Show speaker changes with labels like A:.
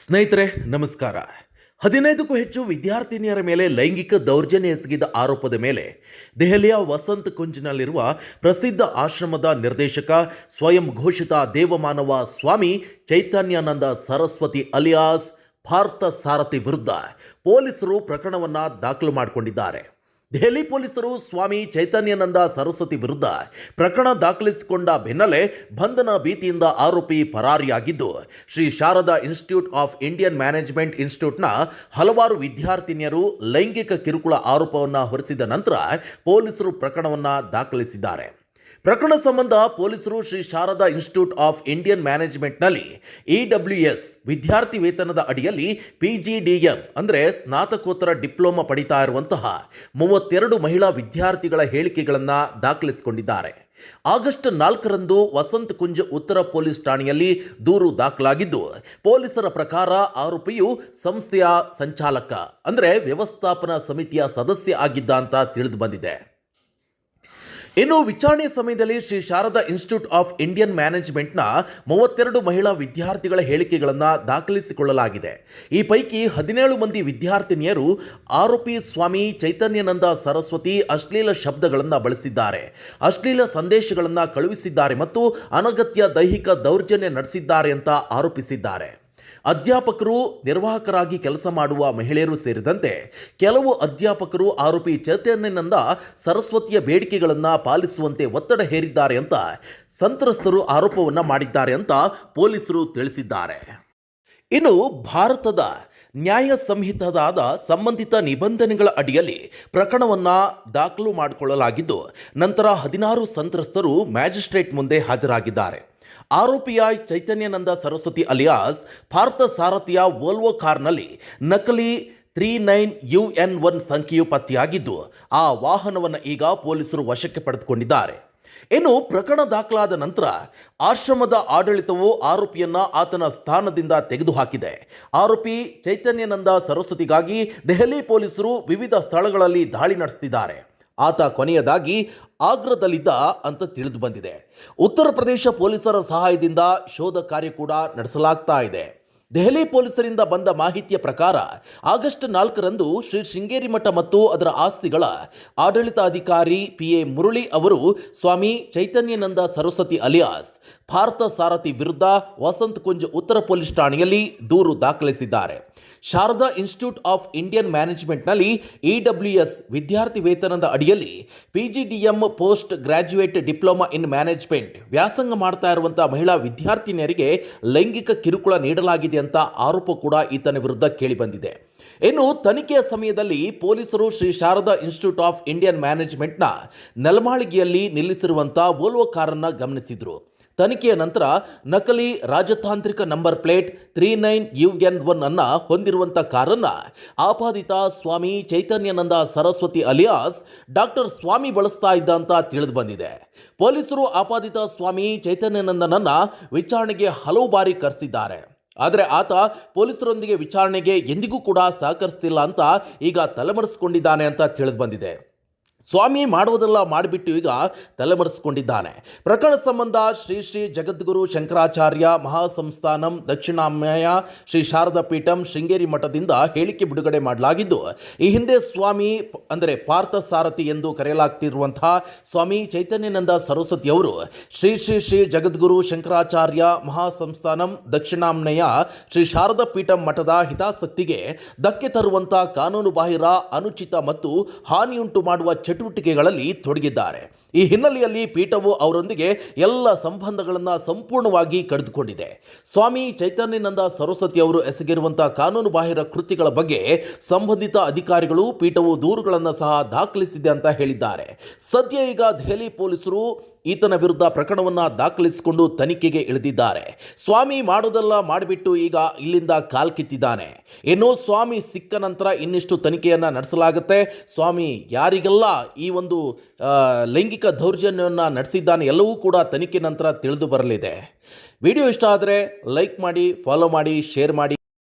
A: ಸ್ನೇಹಿತರೆ, ನಮಸ್ಕಾರ. ಹದಿನೈದಕ್ಕೂ ಹೆಚ್ಚು ವಿದ್ಯಾರ್ಥಿನಿಯರ ಮೇಲೆ ಲೈಂಗಿಕ ದೌರ್ಜನ್ಯ ಎಸಗಿದ ಆರೋಪದ ಮೇಲೆ ದೆಹಲಿಯ ವಸಂತ ಕುಂಜ್ನಲ್ಲಿರುವ ಪ್ರಸಿದ್ಧ ಆಶ್ರಮದ ನಿರ್ದೇಶಕ, ಸ್ವಯಂ ಘೋಷಿತ ದೇವಮಾನವ ಸ್ವಾಮಿ ಚೈತನ್ಯಾನಂದ ಸರಸ್ವತಿ ಅಲಿಯಾಸ್ ಭಾರತ ಸಾರಥಿ ವಿರುದ್ಧ ಪೊಲೀಸರು ಪ್ರಕರಣವನ್ನು ದಾಖಲು ಮಾಡಿಕೊಂಡಿದ್ದಾರೆ. ದೆಹಲಿ ಪೊಲೀಸರು ಸ್ವಾಮಿ ಚೈತನ್ಯಾನಂದ ಸರಸ್ವತಿ ವಿರುದ್ಧ ಪ್ರಕರಣ ದಾಖಲಿಸಿಕೊಂಡ ಬೆನ್ನಲ್ಲೇ ಬಂಧನ ಭೀತಿಯಿಂದ ಆರೋಪಿ ಪರಾರಿಯಾಗಿದ್ದು, Shri Sharada institute of Indian management ಇನ್ಸ್ಟಿಟ್ಯೂಟ್ನ ಹಲವಾರು ವಿದ್ಯಾರ್ಥಿನಿಯರು ಲೈಂಗಿಕ ಕಿರುಕುಳ ಆರೋಪವನ್ನು ಹೊರಿಸಿದ ನಂತರ ಪೊಲೀಸರು ಪ್ರಕರಣವನ್ನು ದಾಖಲಿಸಿದ್ದಾರೆ. ಪ್ರಕರಣ ಸಂಬಂಧ ಪೊಲೀಸರು Shri Sharada institute of Indian ಮ್ಯಾನೇಜ್ಮೆಂಟ್ನಲ್ಲಿ EWS ವಿದ್ಯಾರ್ಥಿ ವೇತನದ ಅಡಿಯಲ್ಲಿ ಪಿಜಿಡಿಎಂ ಅಂದರೆ ಸ್ನಾತಕೋತ್ತರ ಡಿಪ್ಲೊಮಾ ಪಡಿತಾ ಇರುವಂತಹ ಮೂವತ್ತೆರಡು ಮಹಿಳಾ ವಿದ್ಯಾರ್ಥಿಗಳ ಹೇಳಿಕೆಗಳನ್ನು ದಾಖಲಿಸಿಕೊಂಡಿದ್ದಾರೆ. ಆಗಸ್ಟ್ ನಾಲ್ಕರಂದು ವಸಂತ ಕುಂಜ ಉತ್ತರ ಪೊಲೀಸ್ ಠಾಣೆಯಲ್ಲಿ ದೂರು ದಾಖಲಾಗಿದ್ದು, ಪೊಲೀಸರ ಪ್ರಕಾರ ಆರೋಪಿಯು ಸಂಸ್ಥೆಯ ಸಂಚಾಲಕ ಅಂದರೆ ವ್ಯವಸ್ಥಾಪನಾ ಸಮಿತಿಯ ಸದಸ್ಯ ಆಗಿದ್ದ ಅಂತ ತಿಳಿದು ಬಂದಿದೆ. ಇನ್ನು ವಿಚಾರಣೆ ಸಮಯದಲ್ಲಿ Shri Sharada institute of Indian ಮ್ಯಾನೇಜ್ಮೆಂಟ್ನ ಮೂವತ್ತೆರಡು ಮಹಿಳಾ ವಿದ್ಯಾರ್ಥಿಗಳ ಹೇಳಿಕೆಗಳನ್ನು ದಾಖಲಿಸಿಕೊಳ್ಳಲಾಗಿದೆ. ಈ ಪೈಕಿ ಹದಿನೇಳು ಮಂದಿ ವಿದ್ಯಾರ್ಥಿನಿಯರು ಆರೋಪಿ ಸ್ವಾಮಿ ಚೈತನ್ಯನಂದ ಸರಸ್ವತಿ ಅಶ್ಲೀಲ ಶಬ್ದಗಳನ್ನು ಬಳಸಿದ್ದಾರೆ. ಅಶ್ಲೀಲ ಸಂದೇಶಗಳನ್ನು ಕಳುಹಿಸಿದ್ದಾರೆ ಮತ್ತು ಅನಗತ್ಯ ದೈಹಿಕ ದೌರ್ಜನ್ಯ ನಡೆಸಿದ್ದಾರೆ ಅಂತ ಆರೋಪಿಸಿದ್ದಾರೆ. ಅಧ್ಯಾಪಕರು ನಿರ್ವಾಹಕರಾಗಿ ಕೆಲಸ ಮಾಡುವ ಮಹಿಳೆಯರು ಸೇರಿದಂತೆ ಕೆಲವು ಅಧ್ಯಾಪಕರು ಆರೋಪಿ ಚೈತನ್ಯನಂದ ಸರಸ್ವತಿಯ ಬೇಡಿಕೆಗಳನ್ನು ಪಾಲಿಸುವಂತೆ ಒತ್ತಡ ಹೇರಿದ್ದಾರೆ ಅಂತ ಸಂತ್ರಸ್ತರು ಆರೋಪವನ್ನು ಮಾಡಿದ್ದಾರೆ ಅಂತ ಪೊಲೀಸರು ತಿಳಿಸಿದ್ದಾರೆ. ಇನ್ನು ಭಾರತದ ನ್ಯಾಯ ಸಂಹಿತದಾದ ಸಂಬಂಧಿತ ನಿಬಂಧನೆಗಳ ಅಡಿಯಲ್ಲಿ ಪ್ರಕರಣವನ್ನು ದಾಖಲು ಮಾಡಿಕೊಳ್ಳಲಾಗಿದ್ದು, ನಂತರ ಹದಿನಾರು ಸಂತ್ರಸ್ತರು ಮ್ಯಾಜಿಸ್ಟ್ರೇಟ್ ಮುಂದೆ ಹಾಜರಾಗಿದ್ದಾರೆ. ಆರೋಪಿಯ ಚೈತನ್ಯಾನಂದ ಸರಸ್ವತಿ ಅಲಿಯಾಸ್ ಭಾರತ ಸಾರಥಿಯ ವೋಲ್ವೋ ಕಾರ್ನಲ್ಲಿ ನಕಲಿ three nine U N one ಸಂಖ್ಯೆಯು ಪತ್ತೆಯಾಗಿದ್ದು, ಆ ವಾಹನವನ್ನು ಈಗ ಪೊಲೀಸರು ವಶಕ್ಕೆ ಪಡೆದುಕೊಂಡಿದ್ದಾರೆ. ಇನ್ನು ಪ್ರಕರಣ ದಾಖಲಾದ ನಂತರ ಆಶ್ರಮದ ಆಡಳಿತವು ಆರೋಪಿಯನ್ನ ಆತನ ಸ್ಥಾನದಿಂದ ತೆಗೆದುಹಾಕಿದೆ. ಆರೋಪಿ ಚೈತನ್ಯಾನಂದ ಸರಸ್ವತಿಗಾಗಿ ದೆಹಲಿ ಪೊಲೀಸರು ವಿವಿಧ ಸ್ಥಳಗಳಲ್ಲಿ ದಾಳಿ ನಡೆಸುತ್ತಿದ್ದಾರೆ ಆತ ಕೊನೆಯದಾಗಿ ಆಗ್ರಾದಲ್ಲಿದ್ದ ಅಂತ ತಿಳಿದು ಬಂದಿದೆ. ಉತ್ತರ ಪ್ರದೇಶ ಪೊಲೀಸರ ಸಹಾಯದಿಂದ ಶೋಧ ಕಾರ್ಯ ಕೂಡ ನಡೆಸಲಾಗ್ತಾ ಇದೆ. ದೆಹಲಿ ಪೊಲೀಸರಿಂದ ಬಂದ ಮಾಹಿತಿಯ ಪ್ರಕಾರ, ಆಗಸ್ಟ್ ನಾಲ್ಕರಂದು ಶ್ರೀ ಶೃಂಗೇರಿ ಮಠ ಮತ್ತು ಅದರ ಆಸ್ತಿಗಳ ಆಡಳಿತಾಧಿಕಾರಿ ಪಿ ಎ ಮುರಳಿ ಅವರು ಸ್ವಾಮಿ ಚೈತನ್ಯನಂದ ಸರಸ್ವತಿ ಅಲಿಯಾಸ್, ಭಾರತ ಸಾರಥಿ ವಿರುದ್ಧ ವಸಂತ್ ಕುಂಜ್ ಉತ್ತರ ಪೊಲೀಸ್ ಠಾಣೆಯಲ್ಲಿ ದೂರು ದಾಖಲಿಸಿದ್ದಾರೆ. ಶಾರದಾ ಇನ್ಸ್ಟಿಟ್ಯೂಟ್ ಆಫ್ ಇಂಡಿಯನ್ ಮ್ಯಾನೇಜ್ಮೆಂಟ್ನಲ್ಲಿ ಇಡಬ್ಲ್ಯೂಎಸ್ ವಿದ್ಯಾರ್ಥಿ ವೇತನದ ಅಡಿಯಲ್ಲಿ PGDM post graduate diploma in management ವ್ಯಾಸಂಗ ಮಾಡ್ತಾ ಇರುವಂತಹ ಮಹಿಳಾ ವಿದ್ಯಾರ್ಥಿನಿಯರಿಗೆ ಲೈಂಗಿಕ ಕಿರುಕುಳ ನೀಡಲಾಗಿದೆ ಅಂತ ಆರೋಪ ಕೂಡ ಈತನ ವಿರುದ್ಧ ಕೇಳಿಬಂದಿದೆ. ಇನ್ನು ತನಿಖೆಯ ಸಮಯದಲ್ಲಿ ಪೊಲೀಸರು Shri Sharada institute of Indian ಮ್ಯಾನೇಜ್ಮೆಂಟ್ನ ನೆಲಮಾಳಿಗೆಯಲ್ಲಿ ನಿಲ್ಲಿಸಿರುವಂಥ ವೋಲ್ವೋ ಕಾರನ್ನು ಗಮನಿಸಿದ್ರು. ತನಿಖೆಯ ನಂತರ ನಕಲಿ ರಾಜತಾಂತ್ರಿಕ number plate three nine U N one ಅನ್ನ ಹೊಂದಿರುವಂಥ ಕಾರನ್ನ ಆಪಾದಿತ ಸ್ವಾಮಿ ಚೈತನ್ಯಾನಂದ ಸರಸ್ವತಿ ಅಲಿಯಾಸ್ ಡಾಕ್ಟರ್ ಸ್ವಾಮಿ ಬಳಸ್ತಾ ಇದ್ದ ಅಂತ ತಿಳಿದು ಬಂದಿದೆ ಪೊಲೀಸರು ಆಪಾದಿತ ಸ್ವಾಮಿ ಚೈತನ್ಯಾನಂದನನ್ನ ವಿಚಾರಣೆಗೆ ಹಲವು ಬಾರಿ ಕರೆಸಿದ್ದಾರೆ. ಆದರೆ ಆತ ಪೊಲೀಸರೊಂದಿಗೆ ವಿಚಾರಣೆಗೆ ಎಂದಿಗೂ ಕೂಡ ಸಹಕರಿಸ್ತಿಲ್ಲ ಅಂತ ಈಗ ತಲೆಮರೆಸಿಕೊಂಡಿದ್ದಾನೆ ಅಂತ ತಿಳಿದು ಬಂದಿದೆ. ಸ್ವಾಮಿ ಮಾಡುವುದೆಲ್ಲ ಮಾಡಿಬಿಟ್ಟು ಈಗ ತಲೆಮರೆಸಿಕೊಂಡಿದ್ದಾನೆ. ಪ್ರಕರಣ ಸಂಬಂಧ ಶ್ರೀ ಶ್ರೀ ಜಗದ್ಗುರು ಶಂಕರಾಚಾರ್ಯ ಮಹಾಸಂಸ್ಥಾನಂ ದಕ್ಷಿಣಾಮಯ ಶ್ರೀ ಶಾರದಾ ಪೀಠಂ ಶೃಂಗೇರಿ ಮಠದಿಂದ ಹೇಳಿಕೆ ಬಿಡುಗಡೆ ಮಾಡಲಾಗಿದ್ದು, ಈ ಹಿಂದೆ ಸ್ವಾಮಿ ಅಂದರೆ ಪಾರ್ಥ ಸಾರಥಿ ಎಂದು ಕರೆಯಲಾಗ್ತಿರುವಂತಹ ಸ್ವಾಮಿ ಚೈತನ್ಯಾನಂದ ಸರಸ್ವತಿಯವರು ಶ್ರೀ ಶ್ರೀ ಶ್ರೀ ಜಗದ್ಗುರು ಶಂಕರಾಚಾರ್ಯ ಮಹಾಸಂಸ್ಥಾನಂ ದಕ್ಷಿಣಾಮ್ನಯ ಶ್ರೀ ಶಾರದಾ ಪೀಠಂ ಮಠದ ಹಿತಾಸಕ್ತಿಗೆ ಧಕ್ಕೆ ತರುವಂಥ ಕಾನೂನು ಬಾಹಿರ ಅನುಚಿತ ಮತ್ತು ಹಾನಿಯುಂಟು ಮಾಡುವ ಚಟುವಟಿಕೆಗಳಲ್ಲಿ ತೊಡಗಿದ್ದಾರೆ. ಈ ಹಿನ್ನೆಲೆಯಲ್ಲಿ ಪೀಠವು ಅವರೊಂದಿಗೆ ಎಲ್ಲ ಸಂಬಂಧಗಳನ್ನು ಸಂಪೂರ್ಣವಾಗಿ ಕಡಿದುಕೊಂಡಿದೆ. ಸ್ವಾಮಿ ಚೈತನ್ಯನಂದ ಸರಸ್ವತಿ ಅವರು ಎಸಗಿರುವಂತಹ ಕಾನೂನು ಬಾಹಿರ ಬಗ್ಗೆ ಸಂಬಂಧಿತ ಅಧಿಕಾರಿಗಳು ಪೀಠವು ದೂರುಗಳನ್ನು ಸಹ ದಾಖಲಿಸಿದೆ ಅಂತ ಹೇಳಿದ್ದಾರೆ. ಸದ್ಯ ಈಗ ದೆಹಲಿ ಪೊಲೀಸರು ಈತನ ವಿರುದ್ಧ ಪ್ರಕರಣವನ್ನು ದಾಖಲಿಸಿಕೊಂಡು ತನಿಖೆಗೆ ಇಳಿದಿದ್ದಾರೆ. ಸ್ವಾಮಿ ಮಾಡೋದೆಲ್ಲ ಮಾಡಿಬಿಟ್ಟು ಈಗ ಇಲ್ಲಿಂದ ಕಾಲ್ಕಿತ್ತಿದ್ದಾನೆ ಇನ್ನು ಸ್ವಾಮಿ ಸಿಕ್ಕ ನಂತರ ಇನ್ನಿಷ್ಟು ತನಿಖೆಯನ್ನು ನಡೆಸಲಾಗುತ್ತೆ. ಸ್ವಾಮಿ ಯಾರಿಗೆಲ್ಲ ಈ ಒಂದು ಲೈಂಗಿಕ ದೌರ್ಜನ್ಯವನ್ನು ನಡೆಸಿದ್ದಾನೆ ಎಲ್ಲವೂ ಕೂಡ ತನಿಖೆ ನಂತರ ತಿಳಿದು ಬರಲಿದೆ. ವಿಡಿಯೋ ಇಷ್ಟ ಆದರೆ ಲೈಕ್ ಮಾಡಿ ಫಾಲೋ ಮಾಡಿ ಶೇರ್ ಮಾಡಿ.